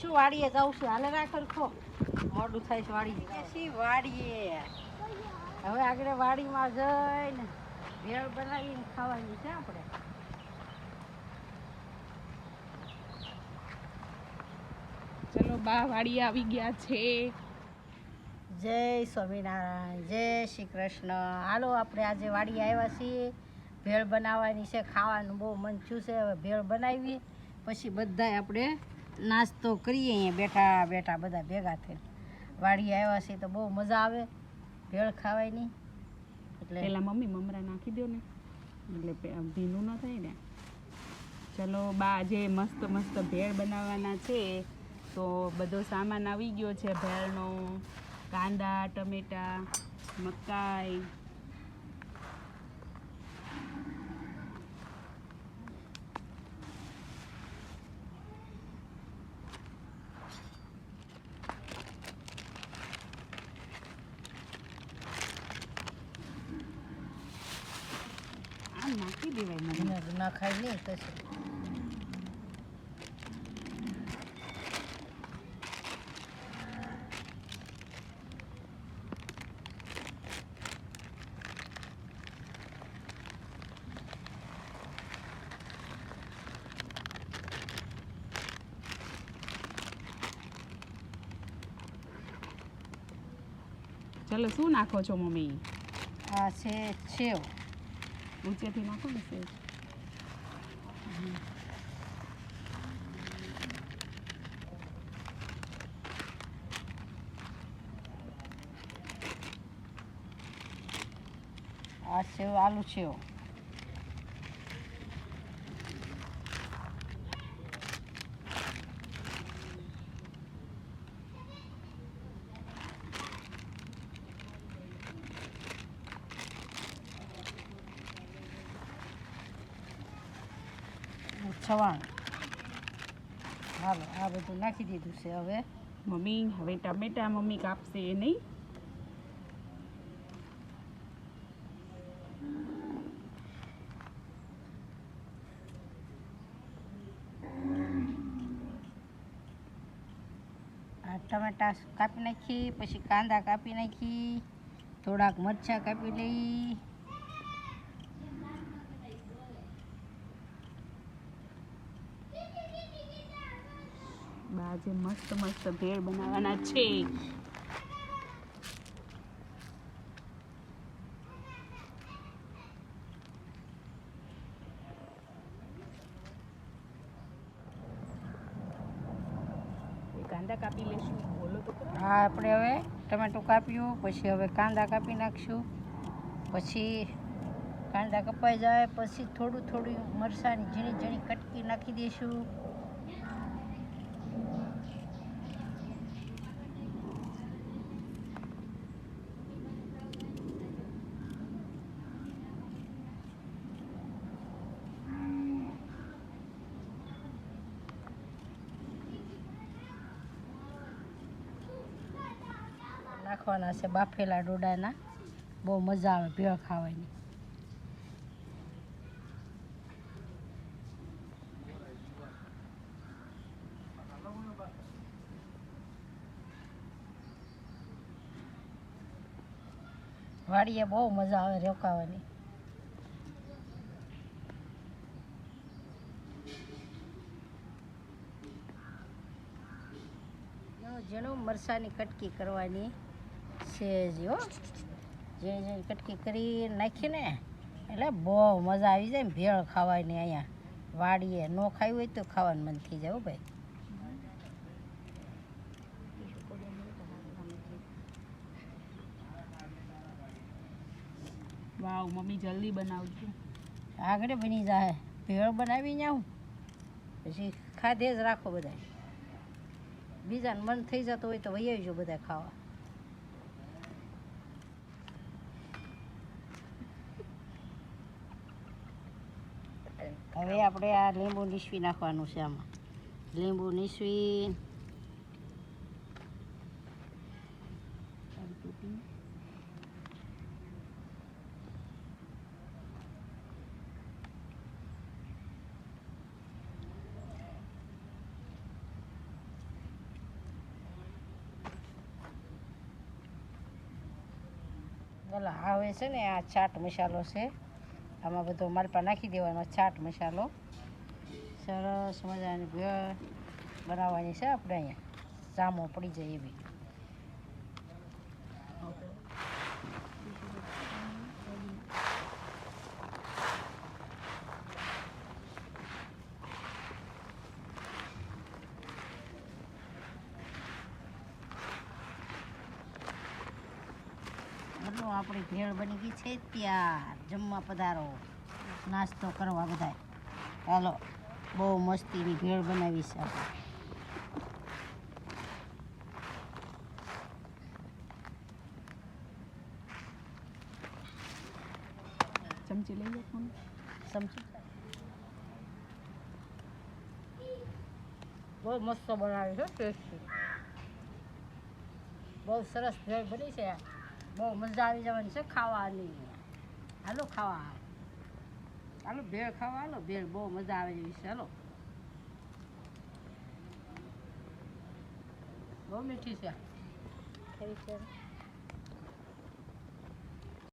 શું વાડીએ જવું છે. હાલે રાખર ખો. મોડું થાય છે વાડીએ શી વાડીએ હવે આગળ વાડીમાં જઈને ભેળ બનાવીને ખાવાની છે આપણે. ચલો બા વાડી આવી ગયા છે. જય સ્વામિનારાયણ જય શ્રી કૃષ્ણ. હાલો આપણે આજે વાડી આવ્યા છીએ. ભેળ બનાવવાની છે ખાવાનું બહુ મન થયું છે. હવે ભેળ બનાવીએ. પછી બધાય આપણે નાસ્તો કરીએ, અહીંયા બેઠા બેઠા બધા ભેગા થઈને. વાડી આવ્યા છે તો બહુ મજા આવે, ભેળ ખાવાની એટલે પેલા મમ્મી મમરા નાખી દો ને. એટલે ભીનું ન થાય ને. ચલો બા આજે મસ્ત મસ્ત ભેળ બનાવવાના છે. તો બધો સામાન આવી ગયો છે ભેળનો. કાંદા, ટમેટા, મકાઈ આમ નાખી દેવાય મને. ના ખાઈ નહીં કશું ચાલો શું નાખો છો મમ્મી? આ છે સેવ. ઊંચેથી નાખો ને સેજ આ સેવ આલુ સેવ છવાણ. હાલો આ બધું નાખી દીધું છે હવે. મમ્મી હવે ટમેટા મમ્મી કાપશે એ નહીં. આ ટમેટા કાપી નાખી પછી કાંદા કાપી નાખી થોડાક મરચાં કાપી લઈ. બા આજે મસ્ત મસ્ત ભેળ બનાવવાના છે. કાંદા કાપી લેશું. બોલો તો હા આપણે હવે ટમેટું કાપ્યું પછી હવે કાંદા કાપી નાખશું. પછી કાંદા કપાઈ જાય પછી થોડું થોડું મરચાંની ઝીણી ઝીણી કટકી નાખી દઈશું નાખવાના છે બાફેલા ડોડાના. બહુ મજા આવે ભેળ ખાવાની. વાડીએ બહુ મજા આવે રોકાવાની. જેનો મરસાની કટકી કરવાની. છે જ હો. ઝીણી ઝીણી કટકી કરી નાખીને એટલે બહુ મજા આવી જાય ને ભેળ ખાવાની અહીંયા. વાડીએ ન ખાવી હોય તો ખાવાનું મન થઈ જાય હો ભાઈ. વાવ મમ્મી જલ્દી બનાવજો. આગળ બની જાય ભેળ બનાવી જાઉં પછી ખાધે જ રાખો બધા બીજાને મન થઈ જતું હોય તો વહી આવજો બધા ખાવા. હવે આપણે આ લીંબુ નીસવી નાખવાનું છે આમાં. લીંબુ નીસવી. હવે છે ને આ ચાટ મસાલો છે. આમાં બધો મરપા નાખી દેવાનો છાટ મસાલો. સરસ મજાની ભેળ બનાવવાની છે આપણે અહીંયા. જામો પડી જાય એવી. બધું આપણી ભેળ બની ગઈ છે ત્યાર. જમવા પધારો. નાસ્તો કરવા બધા ચાલો બહુ મસ્તીની ભેળ બનાવી છે ચમચી લઈ લો ચમચી. બહુ મસ્ત બનાવી છે ટેસ્ટી. બહુ સરસ ભેળ બની છે બહુ મજા આવી જવાની છે ખાવાની. હાલો ખાવા. હાલો, ભેળ ખાવા, હાલો. ભેળ બહુ મજા આવે એવી છે, હાલો. બહુ મીઠી છે.